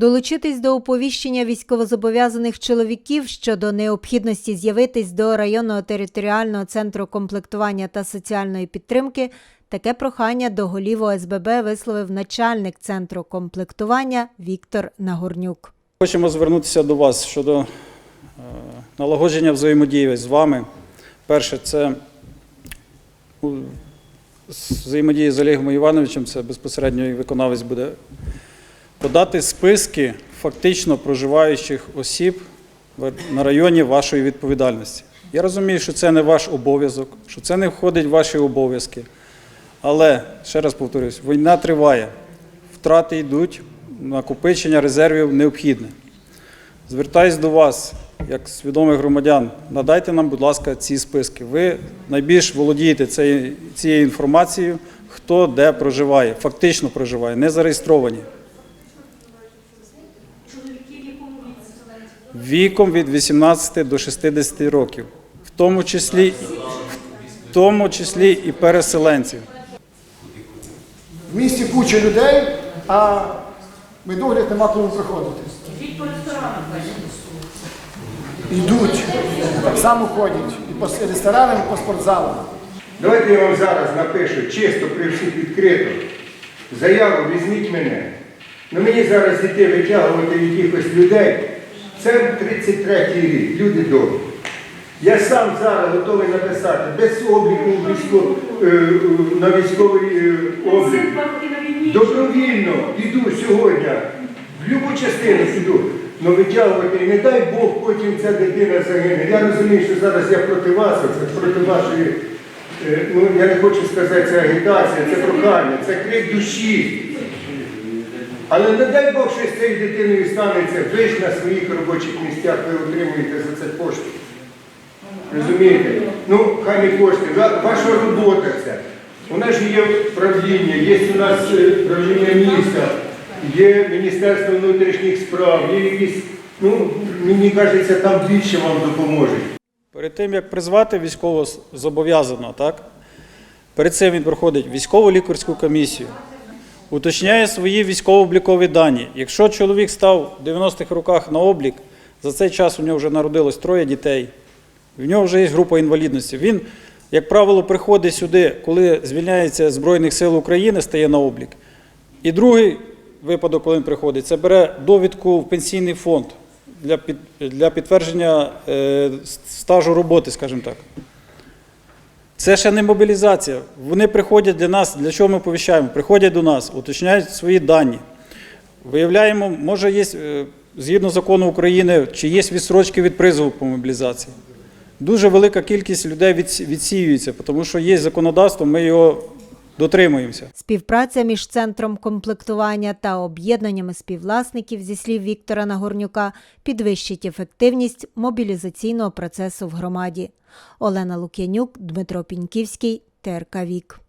Долучитись до оповіщення військовозобов'язаних чоловіків щодо необхідності з'явитись до районного територіального центру комплектування та соціальної підтримки. Таке прохання до голів ОСББ висловив начальник центру комплектування Віктор Нагорнюк. Хочемо звернутися до вас щодо е, налагодження взаємодії з вами. Перше, це взаємодії з Олегом Івановичем, це безпосередньо і виконавець буде подати списки фактично проживаючих осіб на районі вашої відповідальності. Я розумію, що це не ваш обов'язок, що це не входить в ваші обов'язки. Але, ще раз повторюсь, війна триває, втрати йдуть, накопичення резервів необхідне. Звертаюсь до вас, як свідомих громадян, надайте нам, будь ласка, ці списки. Ви найбільш володієте цією, цією інформацією, хто де проживає, фактично проживає, не зареєстровані. Віком від 18 до 60 років, в тому числі, в тому числі і переселенців. В місті куча людей, а медогляд нема кому приходити. Йдуть, так само ходять і по ресторанам, і по спортзалам. Давайте я вам зараз напишу чисто при всіх відкрито. Заяву візьміть мене. Ну мені зараз йти витягувати якихось людей. Це 33-й рік, люди добрі. Я сам зараз готовий написати без обліку військо- е, е, на військовий е, облік. Добровільно йду сьогодні, в будь-яку частину піду. Ну витягувати, не дай Бог, потім ця дитина загине. Я розумію, що зараз я проти вас, це проти вашої, ну я не хочу сказати, це агітація, це прохання, це крик душі. Але не дай Бог, що з цією дитиною станеться, ви ж на своїх робочих місцях ви отримуєте за це кошти. Розумієте? Ну, хай не кошти, ваша робота це. У нас же є правління, є у нас е, правління міста, є Міністерство внутрішніх справ, є якісь, ну, мені кажеться, там більше вам допоможуть. Перед тим, як призвати військово зобов'язаного, так? Перед цим він проходить військово лікарську комісію, уточняє свої військово-облікові дані. Якщо чоловік став в 90-х роках на облік, за цей час у нього вже народилось троє дітей, в нього вже є група інвалідності. Він, як правило, приходить сюди, коли звільняється Збройних сил України, стає на облік. І другий випадок, коли він приходить, це бере довідку в пенсійний фонд для підтвердження е, стажу роботи, скажімо так. Це ще не мобілізація. Вони приходять для нас, для чого ми повіщаємо? Приходять до нас, уточняють свої дані. Виявляємо, може, є, е, згідно закону України, чи є відсрочки від призову по мобілізації. Дуже велика кількість людей відсіюється, тому що є законодавство, ми його дотримуємося. Співпраця між центром комплектування та об'єднаннями співвласників, зі слів Віктора Нагорнюка, підвищить ефективність мобілізаційного процесу в громаді. Олена Лук'янюк, Дмитро Піньківський, ТРК Вік.